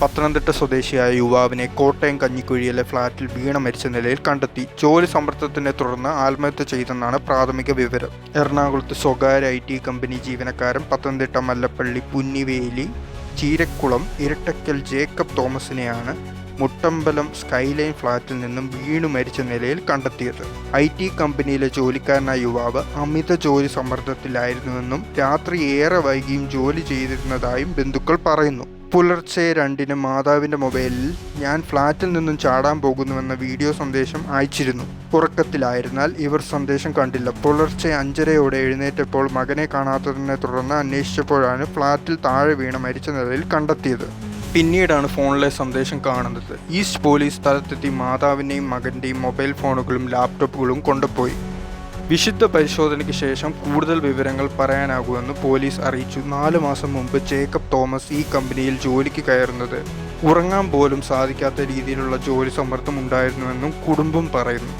പത്തനംതിട്ട സ്വദേശിയായ യുവാവിനെ കോട്ടയം കഞ്ഞിക്കുഴിയിലെ ഫ്ളാറ്റിൽ വീണ മരിച്ച നിലയിൽ കണ്ടെത്തി. ജോലി സമ്മർദ്ദത്തിനെ തുടർന്ന് ആത്മഹത്യ ചെയ്തെന്നാണ് പ്രാഥമിക വിവരം. എറണാകുളത്ത് സ്വകാര്യ ഐ ടി കമ്പനി ജീവനക്കാരൻ പത്തനംതിട്ട മല്ലപ്പള്ളി പുന്നിവേലി ചീരക്കുളം ഇരട്ടക്കൽ ജേക്കബ് തോമസിനെയാണ് മുട്ടമ്പലം സ്കൈലൈൻ ഫ്ളാറ്റിൽ നിന്നും വീണു മരിച്ച നിലയിൽ കണ്ടെത്തിയത്. ഐ ടി കമ്പനിയിലെ ജോലിക്കാരനായ യുവാവ് അമിത ജോലി സമ്മർദ്ദത്തിലായിരുന്നുവെന്നും രാത്രി ഏറെ വൈകിയും ജോലി ചെയ്തിരുന്നതായും ബന്ധുക്കൾ പറയുന്നു. പുലർച്ചെ രണ്ടിന് മാതാവിന്റെ മൊബൈലിൽ ഞാൻ ഫ്ലാറ്റിൽ നിന്നും ചാടാൻ പോകുന്നുവെന്ന വീഡിയോ സന്ദേശം അയച്ചിരുന്നു. ഉറക്കത്തിലായിരുന്നാൽ ഇവർ സന്ദേശം കണ്ടില്ല. പുലർച്ചെ അഞ്ചരയോടെ എഴുന്നേറ്റപ്പോൾ മകനെ കാണാത്തതിനെ തുടർന്ന് അന്വേഷിച്ചപ്പോഴാണ് ഫ്ലാറ്റിൽ താഴെ വീണ മരിച്ച നിലയിൽ കണ്ടെത്തിയത്. പിന്നീടാണ് ഫോണിലെ സന്ദേശം കാണുന്നത്. ഈസ്റ്റ് പോലീസ് സ്ഥലത്തെത്തി മാതാവിന്റെയും മകന്റെയും മൊബൈൽ ഫോണുകളും ലാപ്ടോപ്പുകളും കൊണ്ടുപോയി. വിശുദ്ധ പരിശോധനയ്ക്ക് ശേഷം കൂടുതൽ വിവരങ്ങൾ പറയാനാകുമെന്ന് പോലീസ് അറിയിച്ചു. നാല് മാസം മുമ്പ് ജേക്കബ് തോമസ് ഈ കമ്പനിയിൽ ജോലിക്ക് കയറുന്നത് ഉറങ്ങാൻ പോലും സാധിക്കാത്ത രീതിയിലുള്ള ജോലി സമ്മർദ്ദം ഉണ്ടായിരുന്നുവെന്നും കുടുംബം പറയുന്നു.